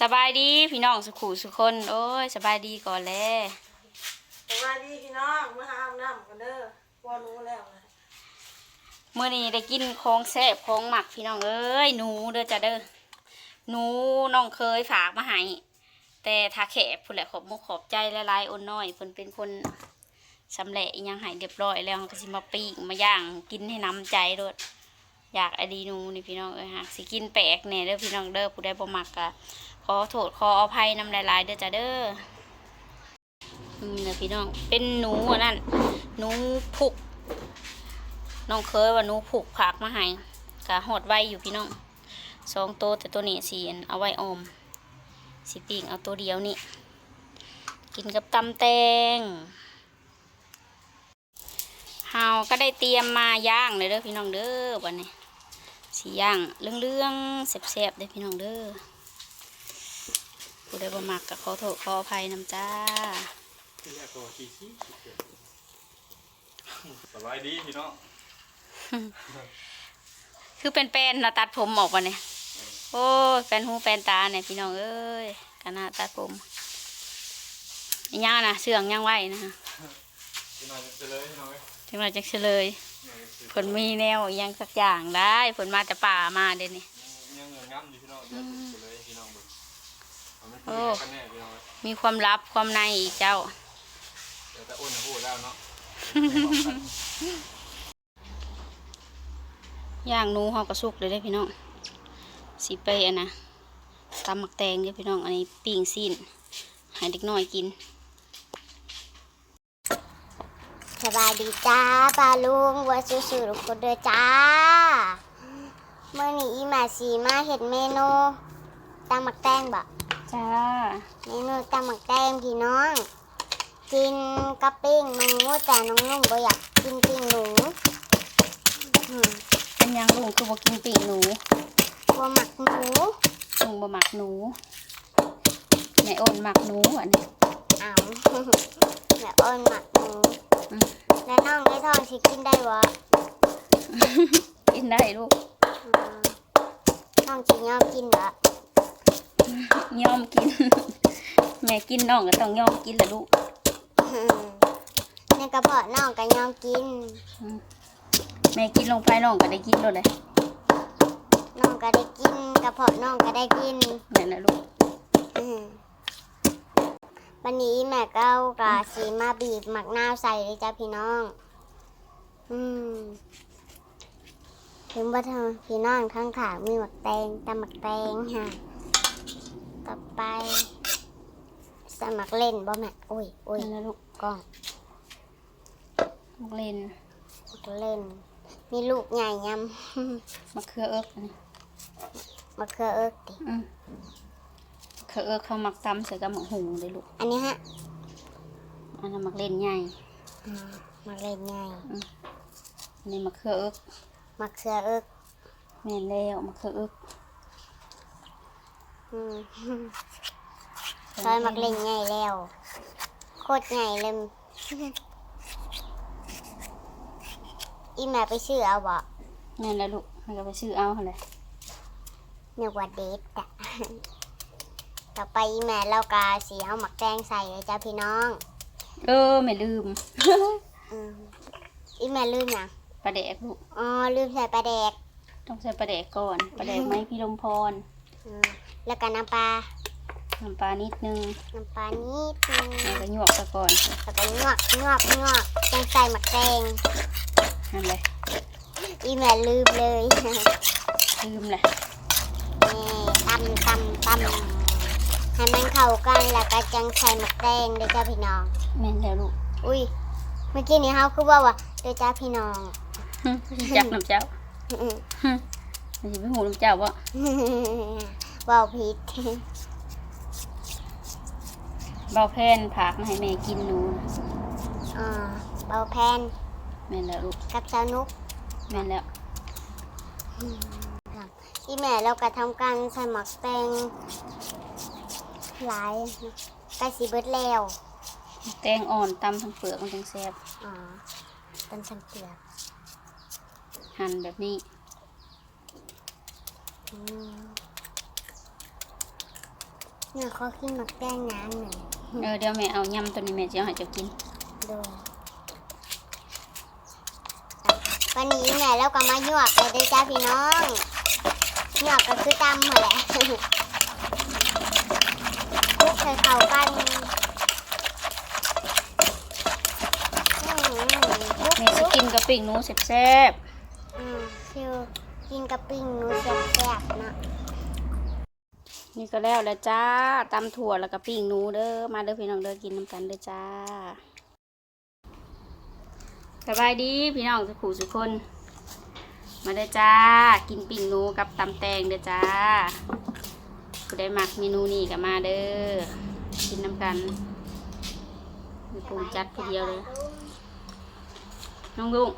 สบายดีพี่น้องสุขุสุคน โอ้ยสบายดีก่อนแล้วสวัสดีพี่น้องมาหาอาบน้ำกันเด้อว่ารู้แล้วนะเมื่อนี้ได้กินของแซ่บของหมักพี่น้องเอ้ยหนูเด้อจ้ะเด้อหนูน้องเคยฝากมาให้แต่ถ้าแขกผู้นแหละขอบมุกขอบใจหลายๆอ่อนน้อยเพิ่นเป็นคนสำเร็จอิหยังให้เรียบร้อยแล้วก็สิมาปีกมาย่างกินให้น้ำใจโดดอยากอดีหนูนี่พี่น้องเอ้ยฮะสิกินแปลกแน่เด้อพี่น้องเด้อผู้ใดบ่มักก็ ขอโทษขออภัยนำหลายๆเด้อจ้ะเด้ออืมเด้อพี่น้อง เป็นหนูนนั้นหนูพุก น้องเคยว่าหนูผูกผักมาให้กะหดไว้อยู่พี่น้องสองตัวแต่ตัวนี้สีเอาไว้ออม สีปีกเอาตัวเดียวนี่ กินกับตำแตงเฮาก็ได้เตรียมมาย่างเลยเด้อพี่น้องเด้อวันนี้สีย่างเรื่องๆแซ่บๆเด้อพี่น้องเด้อ ผู้ใดบ่มักก็ขอโทษขออภัยนำจ้าสบายดีพี่น้องคือเป็นแป้นเราตัดผมออกวันนี้โอ้ยเป็นหูเป็นตาเนี่ยพี่น้องเอ้ยกันนาตัดผมอีย่างนะเสื่องย่างไหวนะฮะพี่น้องจะเลยพี่น้องเอ้ยถึงเราจะเฉลยผลมีแนวอหยังสักอย่างได้ผลมาแต่ป่ามาเดี๋ยวนี้ยังเงินง้ำอยู่พี่น้อง โอ้คุยกันแน่พี่น้องเอ้ยมีความลับความในอีกเจ้า เดี๋ยวแต่อ้วนจะพูดแล้วเนาะย่างหนูเฮากระสุกเลยได้อพี่น้องสีไปอันนะตำหมักแตงเด้อพี่น้องอันนี้ปิ้งซีนให้เด็กน้อยกิน สบายดีจ้าปลาลุงวัวสู้ๆทุกคนเด้อจ้า เมื่อนี้อีแม่สีมาเห็ดเมนูตำหมักแตงบ่ จ้าเมนูตำหมักแตงพี่น้อง กินกับปิ้งหนูแต่น้องนุ่งบ่อยากกินปิ้งหนูอืมเป็นหยังลุงคือบ่กินปีกหนูบ่หมักหนูลุงบ่หมักหนูแม่โอนหมักหนูอันนี้อ้าวแม่อ้อนหมักหนูอืมแล้วน้องได้ทองสิกินได้บ่กินได้ลูกอืมน้องสิยอมกินบ่ ยอมกิน แม่กินน้องก็ต้องยอมกินแหละลูกอืมในกระเพาะน้องก็ยอมกิน แม่กินลงไปน้องก็ได้กินเลยเลยน้องก็ได้กินกระเพาะน้องก็ได้กินนั่นแหละลูกอืมวันนี้แม่ก็เอากาสีมาบีบหมักนาวใส่เลยจ้าพี่น้อง อืมถึงว่าทางพี่น้องข้างขามีหมักแตงตำหมักแตงค่ะ ต่อไป สมัครเล่นบ่แม่โอ้ยโอ้ยนั่นแหละลูกกล้องมักเล่นหมักเล่น มีลูกใหญ่ยมะเขือเอิกอันนี้ำมะเขือเอิกติอืมมะเขือเอิกเขามักตำใส่กับหมูหุงเลยลูก อันนี้ฮะอันนั้นมักเล่นใหญ่อืมมะเล่นใหญ่อันนี้มะเขือเอิกมะเขือเอิกแม่นแล้วมะเขือเอิกอืม ซอยมักเล่นใหญ่แล้ว โคตรใหญ่เลยอีแม่ไปซื้อเอาบ่แม่นแล้วลูกมันก็ไปซื้อเอาหั่นแหละนึกว่าเด็ดอะต่อไปอีแม่เรากาสีเอาหมักแตงใส่เลยจ้าพี่น้อง เออไม่ลืมอืมอีแม่ลืมยังปลาแดกลูก อ๋อลืมใส่ปลาแดก ต้องใส่ปลาแดกก่อนปลาแดกไหมพี่ลมพรอืม แล้วก็น้ำปลา น้ำปลานิดนึงน้ำปลานิดนึงแล้วก็หยวกซะก่อนแล้วก็งอกงอกงอกจังใส่หมักแตงนั่นแหละอีแม่ลืมเลยลืมแหละนี่ตำตำตำให้มันเข้ากันแล้วก็จังใส่หมักแตงเด้อจ้าพี่น้องแม่นแล้วลูกอุ้ยเมื่อกี้นี้เขาคือว่าว่าเด้อจ้าพี่น้องจักน้ำเจ้ามันจะไปหูน้ำเจ้าบ่ เว่าผิดเบาแพนผักมาให้แม่กินหนูนะอ่าเบาแพนแม่นแล้วลูกกับสาวนุกแม่นแล้วอีแม่เราก็ทำการใส่หมักแตงหลายใกล้สีเบิดแล้วแตงอ่อนตำทั้งเปลือกมันจังแซ่บอ๋อต้นสังเกลือหั่นแบบนี้ อืม เนี่ยเขากินหมักแตงน้ำหนึ่งเออเดี๋ยวแม่เอายำตัวนี้แม่จะเอาให้เจ้ากิน ดูวันนี้แม่เราก็มาหยวกเลยเด้อจ้าพี่น้องหยวกก็คือตำหมดแหละคลุกใส่เข้ากันอืมคลุกแม่สิกินกับปิ้งหนูแซ่บอืมคือกินกับปิ้งหนูแซ่บๆเนาะๆ นี่ก็แล้วแล้วจ้าตำถั่วแล้วก็ปิ้งหนูเด้อ มาเด้อพี่น้องเด้อกินน้ำกันเด้อจ้าสบายดีพี่น้องสุขุสุคน มาเด้อจ้า กินปิ้งหนูกับตำแตงเด้อจ้าผู้ได้มักเมนูนี้ก็มาเด้อ กินน้ำกันมีปรุงจัดผู้เดียวเลย น้องลุง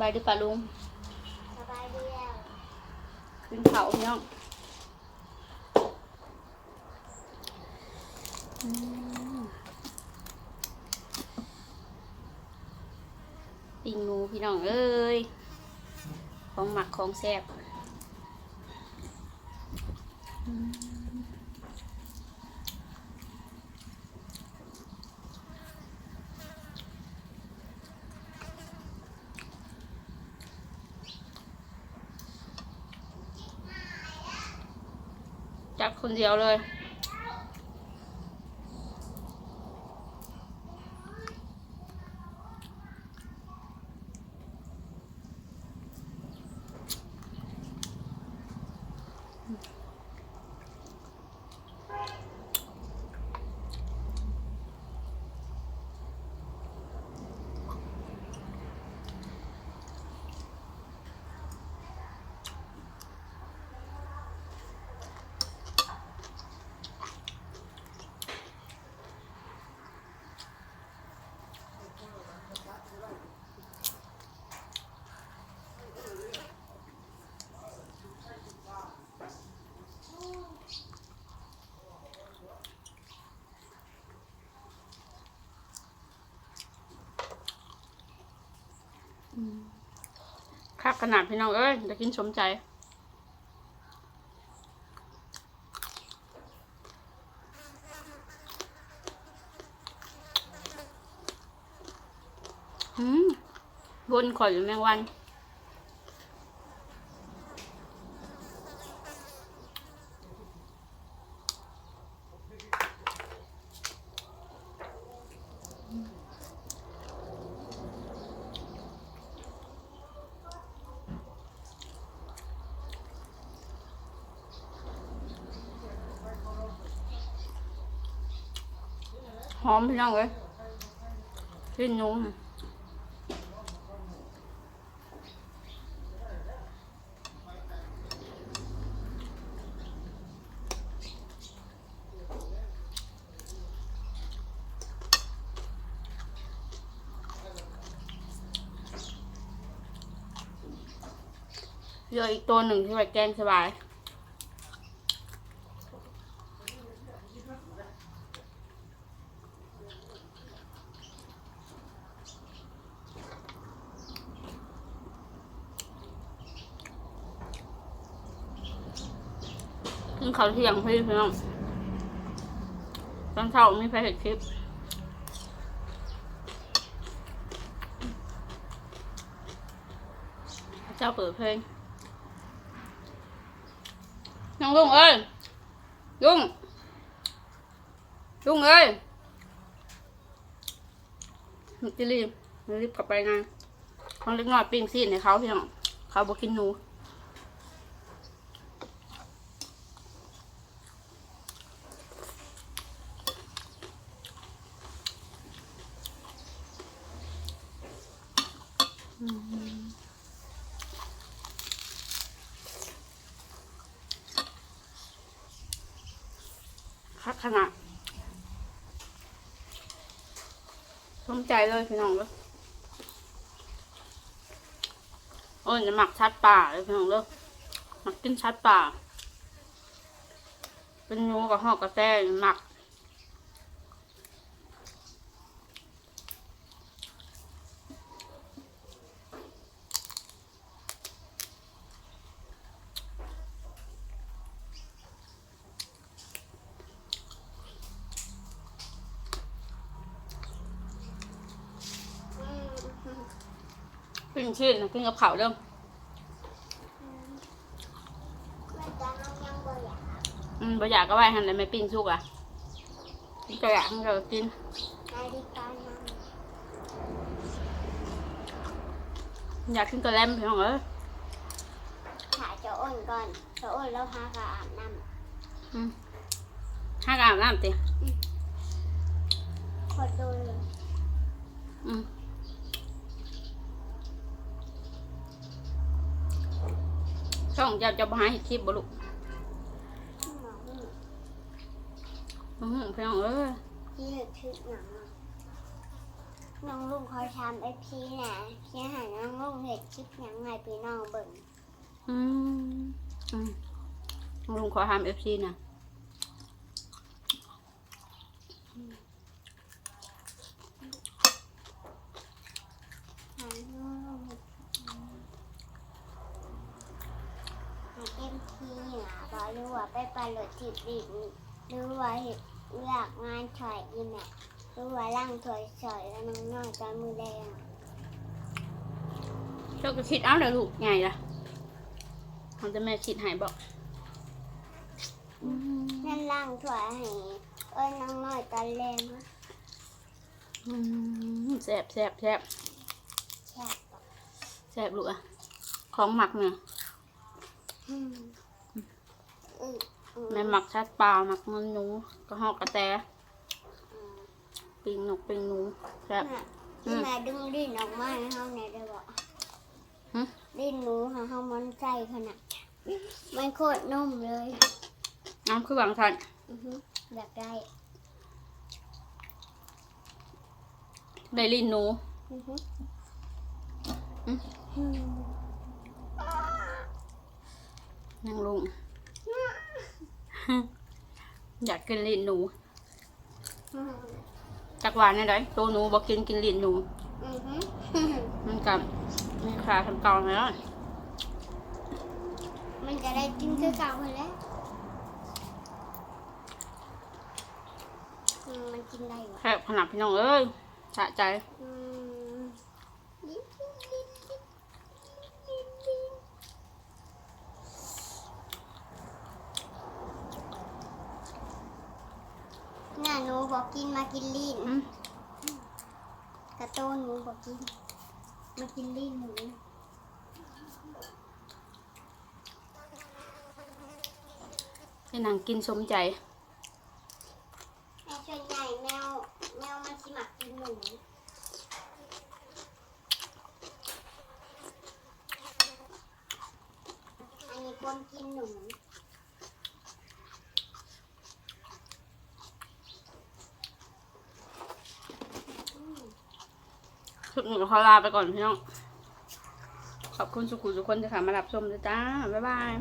บายดีป่ะลุงสบายดีแล้ว ขึ้นเขาพี่น้องติงหนูพี่น้องเอ้ย ของหมักของแซ่บ จัดคนเดียวเลย ขนาดพี่น้องเอ้ยจะกินสมใจอืมบนข่อยอยู่แมงวัน หอมพี่น้องเอ้ยขึ้นนุ่มเหลืออีกตัวหนึ่งที่ไว้แกงสบาย กินข้าเที่ยงพี่พี่น้องตอนเช้ามีใครเห็นคลิปเจ้าเปิดเพลงน้องลุงเอ้ยลุงลุงเอ้ยจะรีบรีบกลับไปงานของเล็กน้อยปิ้งซีนให้เขาพี่น้องเขาบอกกินหนู คัก ขนาดสมใจเลยพี่น้องเลยโอ้ยจะหมักชัดป่าเลยพี่น้องเลยหมักกินชัดป่า เป็นงูกับห่อกระแตหมัก งชื่นนะกินกับข้าวเด้อแม่จะน้องยังบ่อยากอืมบ่อยากก็ไว้หันเลยไม่ปิ้งสุกอะก็อยากมันก็กินนาฬิกานั่งอยากกินกระแลมพี่น้องเอ้ยถ่ายเจะอ้นก่อนเจะอ้นแล้วพาก็อาบน้อืมห้ากอาบน้ำติำขอดูเลยอืม ช่องเจะจะมาหาเห็ดคลิปบ่ลูกหมอนี่อือหือพี่น้องเอ้ยที่เห็ดชุดหนังอะน้องลุงเขาทำไอพีนะที่หาน้องลุงเห็ดชิปหนังไงพี่น้องเบิ่งอืมอืมลุงขอทำเอฟซีนะ หาน้องลุงเห็ดหาเอ็มพีนะบอกรู้ว่าไป ปลาโหลดทิพดินหรือว่าเห็ดเลือกงานถอยอีแม่หรือว่าล่างถอยสอยแล้วน้องน้อยตอนมือแดงเจ้าก็คิดเอาเลยลูกไงล่ะทำจะแม่คิดใหายบอกอืมนั่นล่างถอยให้เอ้ยน้องน้อยตอนแรงนะอืมแซ่บแซ่บแซ่บแช่บบอกแซ่บลูกอะของหมักเนี่ยอืมอืมอืม แม่หมักชัดปลาหมักมันหนูกระหอกกระแตอืมปิงนกปิงหนูแซ่บน่ะที่แม่ดึงดิ้นออกมาให้เขาเนี่ยได้บอกหึดิ้นหนูค่ะเขามันใจขนาดมันโคตรนุ่มเลยน้ำคือหวังทันอือฮึอยากได้ได้ลิ้นหนูอือฮึอืมอืมนั่งลุง อยากกินลิ้นหนูอืมจักหวานได้ไดตัวหนูบอกกินกินลิ้นหนูอือฮึมันกับมีขาทำกองแล้วมันจะได้กินคือเก่าไปแล้วอืมมันกินได้เหรอแค่ขนาดพี่น้องเอ้ยสะใจ อืมน่าหนู บอกกินมากินลิ้นอืมกระโตนหนูบอกกิน มากินลิ้นหนูให้นางกินสมใจ แม่ส่วนใหญ่แมวแมวมันสิมักกินหนูอันนี้คนกินหนู ชุด หนูขอลาไปก่อนพี่น้อง ขอบคุณสุขุมทุกคนที่เข้ามารับชมด้วยจ้า บ๊ายบาย